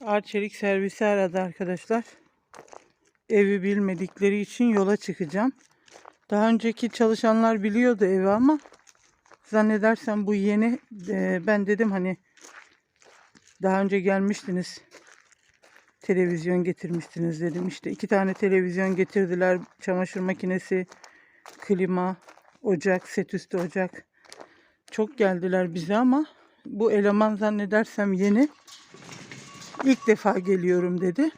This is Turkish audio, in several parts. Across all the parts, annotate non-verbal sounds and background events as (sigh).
Arçelik servisi aradı arkadaşlar. Evi bilmedikleri için yola çıkacağım. Daha önceki çalışanlar biliyordu evi ama zannedersem bu yeni. Ee, ben dedim hani daha önce gelmiştiniz. Televizyon getirmiştiniz dedim. İşte iki tane televizyon getirdiler. Çamaşır makinesi, klima, ocak, set üstü ocak. Çok geldiler bize ama bu eleman zannedersem yeni. İlk defa geliyorum dedi.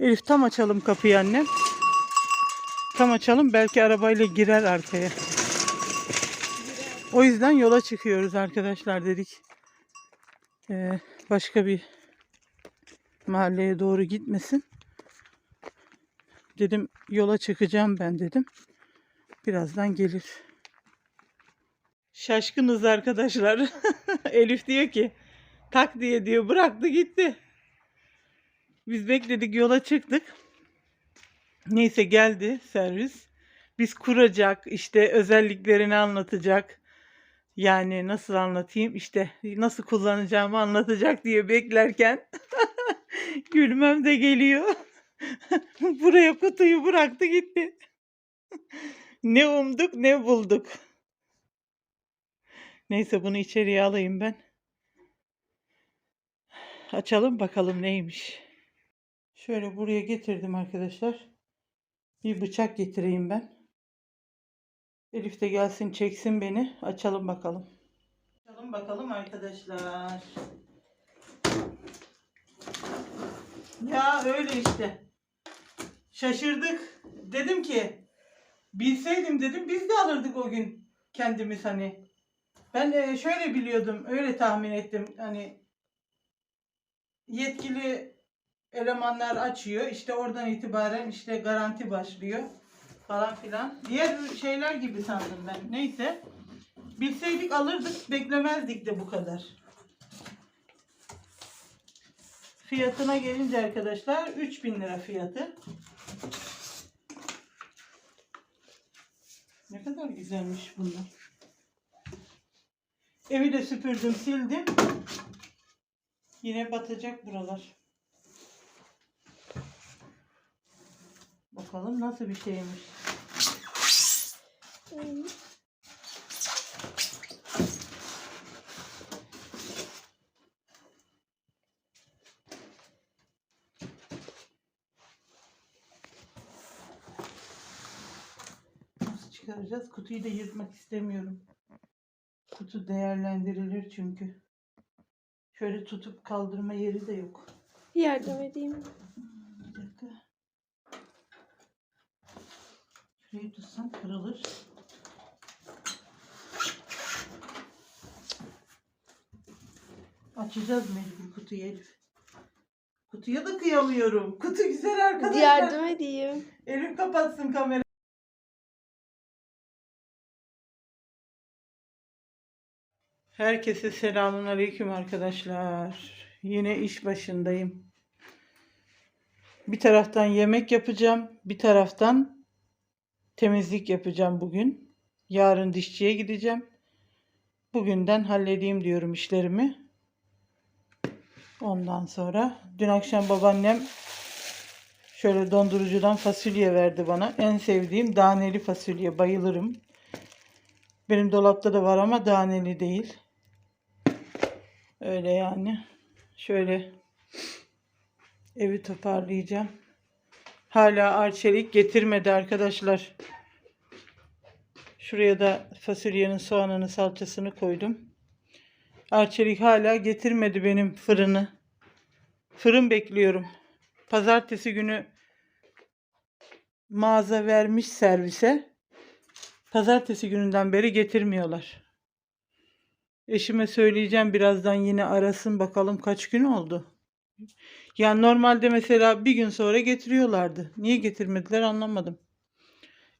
Elif tam açalım kapıyı annem. Tam açalım belki arabayla girer arkaya. O yüzden yola çıkıyoruz arkadaşlar dedik. Ee, başka bir mahalleye doğru gitmesin. Dedim yola çıkacağım ben dedim. Birazdan gelir. Şaşkınız arkadaşlar. (laughs) Elif diyor ki tak diye diyor bıraktı gitti. Biz bekledik yola çıktık. Neyse geldi servis. Biz kuracak işte özelliklerini anlatacak. Yani nasıl anlatayım işte nasıl kullanacağımı anlatacak diye beklerken (laughs) gülmem de geliyor. (laughs) Buraya kutuyu bıraktı gitti. (laughs) ne umduk ne bulduk. Neyse bunu içeriye alayım ben. Açalım bakalım neymiş. Şöyle buraya getirdim arkadaşlar. Bir bıçak getireyim ben. Elif de gelsin çeksin beni. Açalım bakalım. Açalım bakalım arkadaşlar. Ya öyle işte. Şaşırdık. Dedim ki bilseydim dedim biz de alırdık o gün kendimiz hani. Ben e, şöyle biliyordum, öyle tahmin ettim. Hani yetkili elemanlar açıyor. işte oradan itibaren işte garanti başlıyor falan filan. Diğer şeyler gibi sandım ben. Neyse. Bilseydik alırdık, beklemezdik de bu kadar. Fiyatına gelince arkadaşlar 3000 lira fiyatı. Ne kadar güzelmiş bunlar. Evi de süpürdüm, sildim. Yine batacak buralar. Bakalım nasıl bir şeymiş. Nasıl çıkaracağız? Kutuyu da yırtmak istemiyorum. Kutu değerlendirilir çünkü. Şöyle tutup kaldırma yeri de yok. Yardım edeyim. Bir dakika. Şurayı tutsam kırılır. Açacağız mecbur kutuyu Elif. Kutuya da kıyamıyorum. Kutu güzel arkadaşlar. Yardım edeyim. Elif kapatsın kamerayı. Herkese selamun aleyküm arkadaşlar. Yine iş başındayım. Bir taraftan yemek yapacağım, bir taraftan temizlik yapacağım bugün. Yarın dişçiye gideceğim. Bugünden halledeyim diyorum işlerimi. Ondan sonra dün akşam babaannem şöyle dondurucudan fasulye verdi bana. En sevdiğim daneli fasulye. Bayılırım. Benim dolapta da var ama daneli değil. Öyle yani. Şöyle evi toparlayacağım. Hala arçelik getirmedi arkadaşlar. Şuraya da fasulyenin soğanını salçasını koydum. Arçelik hala getirmedi benim fırını. Fırın bekliyorum. Pazartesi günü mağaza vermiş servise. Pazartesi gününden beri getirmiyorlar. Eşime söyleyeceğim birazdan yine arasın bakalım kaç gün oldu. Yani normalde mesela bir gün sonra getiriyorlardı. Niye getirmediler anlamadım.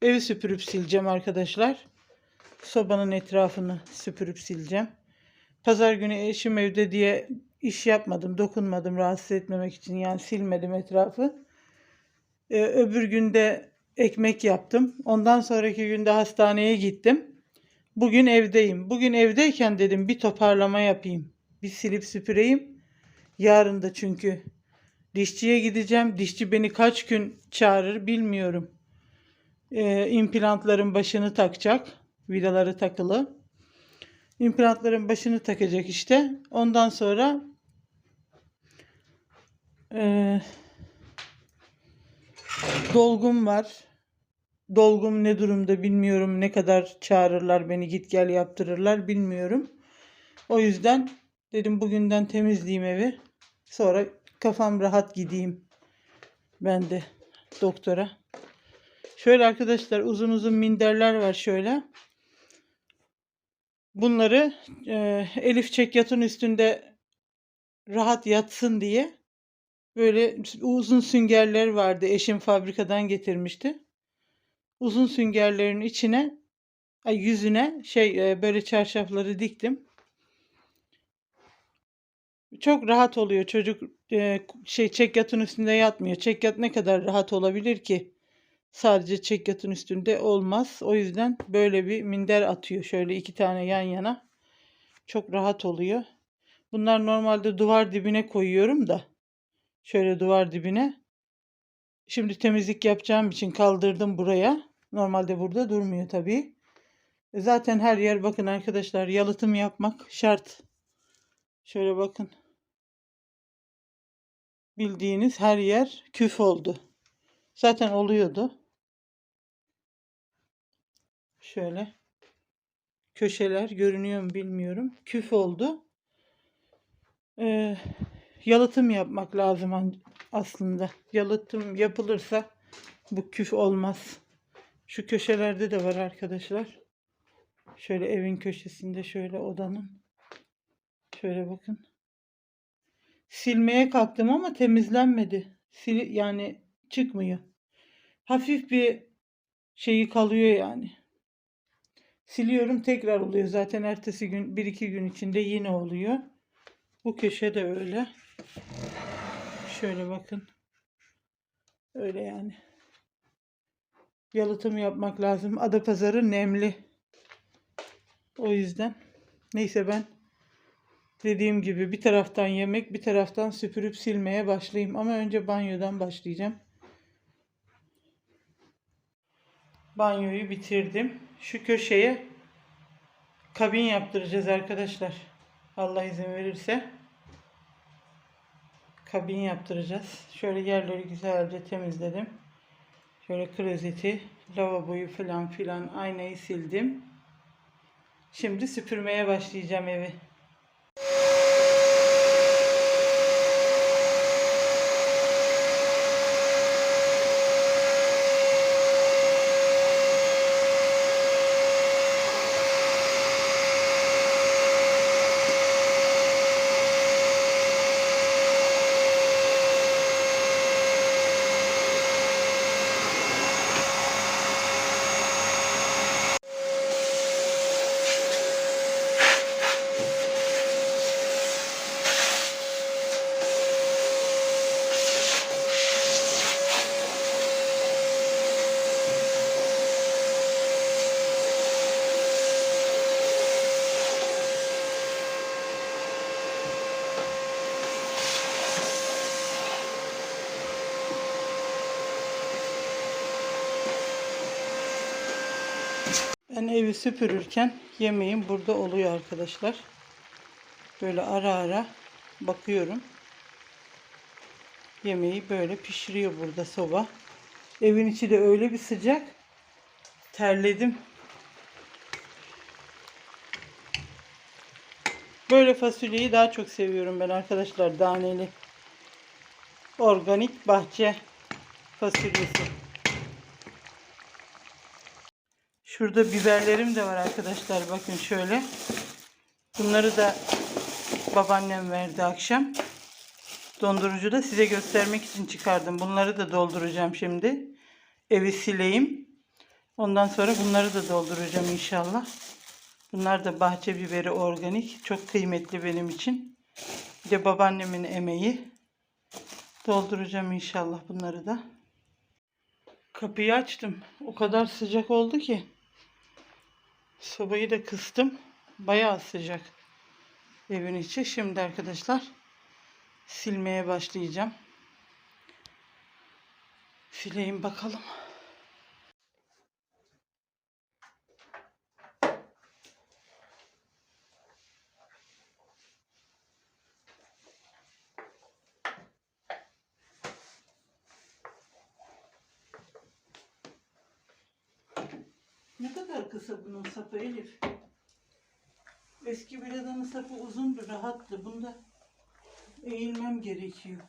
Evi süpürüp sileceğim arkadaşlar. Sobanın etrafını süpürüp sileceğim. Pazar günü eşim evde diye iş yapmadım, dokunmadım rahatsız etmemek için. Yani silmedim etrafı. Ee, öbür günde ekmek yaptım. Ondan sonraki günde hastaneye gittim. Bugün evdeyim. Bugün evdeyken dedim bir toparlama yapayım. Bir silip süpüreyim. Yarın da çünkü dişçiye gideceğim. Dişçi beni kaç gün çağırır bilmiyorum. Ee, implantların başını takacak. Vidaları takılı. İmplantların başını takacak işte. Ondan sonra ee, dolgum var. Dolgum ne durumda bilmiyorum. Ne kadar çağırırlar beni git gel yaptırırlar bilmiyorum. O yüzden dedim bugünden temizleyeyim evi. Sonra kafam rahat gideyim. Ben de doktora. Şöyle arkadaşlar uzun uzun minderler var şöyle. Bunları e, Elif çekyatın üstünde rahat yatsın diye böyle uzun süngerler vardı. Eşim fabrikadan getirmişti. Uzun süngerlerin içine yüzüne şey e, böyle çarşafları diktim. Çok rahat oluyor çocuk e, şey çekyatın üstünde yatmıyor. Çekyat ne kadar rahat olabilir ki? Sadece çekyatın üstünde olmaz. O yüzden böyle bir minder atıyor şöyle iki tane yan yana. Çok rahat oluyor. Bunlar normalde duvar dibine koyuyorum da. Şöyle duvar dibine. Şimdi temizlik yapacağım için kaldırdım buraya. Normalde burada durmuyor tabii. E, Zaten her yer bakın arkadaşlar yalıtım yapmak şart. Şöyle bakın. Bildiğiniz her yer küf oldu. Zaten oluyordu. Şöyle. Köşeler görünüyor mu bilmiyorum. Küf oldu. Ee, yalıtım yapmak lazım aslında. Yalıtım yapılırsa bu küf olmaz. Şu köşelerde de var arkadaşlar. Şöyle evin köşesinde şöyle odanın. Şöyle bakın. Silmeye kalktım ama temizlenmedi. Sil yani çıkmıyor. Hafif bir şeyi kalıyor yani. Siliyorum tekrar oluyor. Zaten ertesi gün bir iki gün içinde yine oluyor. Bu köşe de öyle. Şöyle bakın. Öyle yani. Yalıtım yapmak lazım. Adapazarı nemli. O yüzden. Neyse ben dediğim gibi bir taraftan yemek bir taraftan süpürüp silmeye başlayayım. Ama önce banyodan başlayacağım. Banyoyu bitirdim. Şu köşeye kabin yaptıracağız arkadaşlar. Allah izin verirse. Kabin yaptıracağız. Şöyle yerleri güzelce temizledim. Şöyle klozeti, lavaboyu falan filan aynayı sildim. Şimdi süpürmeye başlayacağım evi. Ben evi süpürürken yemeğim burada oluyor arkadaşlar. Böyle ara ara bakıyorum. Yemeği böyle pişiriyor burada soba. Evin içi de öyle bir sıcak. Terledim. Böyle fasulyeyi daha çok seviyorum ben arkadaşlar. Daneli. Organik bahçe fasulyesi. Şurada biberlerim de var arkadaşlar. Bakın şöyle. Bunları da babaannem verdi akşam. Dondurucuda size göstermek için çıkardım. Bunları da dolduracağım şimdi. Evi sileyim. Ondan sonra bunları da dolduracağım inşallah. Bunlar da bahçe biberi organik. Çok kıymetli benim için. Bir de babaannemin emeği. Dolduracağım inşallah bunları da. Kapıyı açtım. O kadar sıcak oldu ki. Sobayı da kıstım. Bayağı sıcak evin içi. Şimdi arkadaşlar silmeye başlayacağım. Sileyim bakalım. Kadar kısa bunun sapı Elif? Eski biradanın sapı uzundu, rahattı. Bunda eğilmem gerekiyor.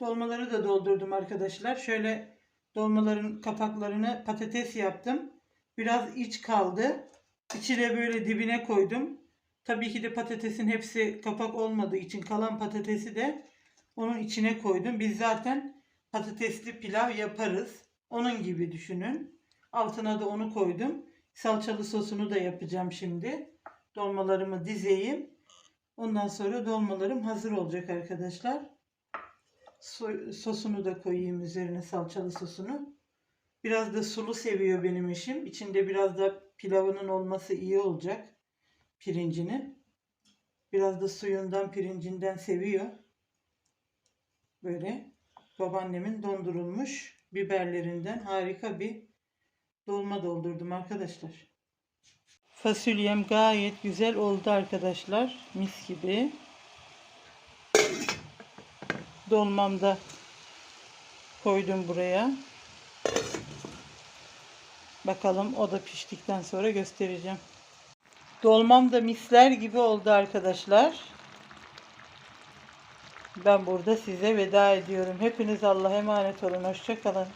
Dolmaları da doldurdum arkadaşlar. Şöyle dolmaların kapaklarını patates yaptım. Biraz iç kaldı. İçine böyle dibine koydum. Tabii ki de patatesin hepsi kapak olmadığı için kalan patatesi de onun içine koydum. Biz zaten patatesli pilav yaparız. Onun gibi düşünün. Altına da onu koydum. Salçalı sosunu da yapacağım şimdi. Dolmalarımı dizeyim. Ondan sonra dolmalarım hazır olacak arkadaşlar. So- sosunu da koyayım üzerine salçalı sosunu. Biraz da sulu seviyor benim eşim. İçinde biraz da pilavının olması iyi olacak. Pirincini. Biraz da suyundan pirincinden seviyor. Böyle babaannemin dondurulmuş biberlerinden harika bir dolma doldurdum arkadaşlar. Fasulyem gayet güzel oldu arkadaşlar. Mis gibi. Dolmam da koydum buraya. Bakalım o da piştikten sonra göstereceğim. Dolmam da misler gibi oldu arkadaşlar. Ben burada size veda ediyorum. Hepiniz Allah'a emanet olun. Hoşçakalın.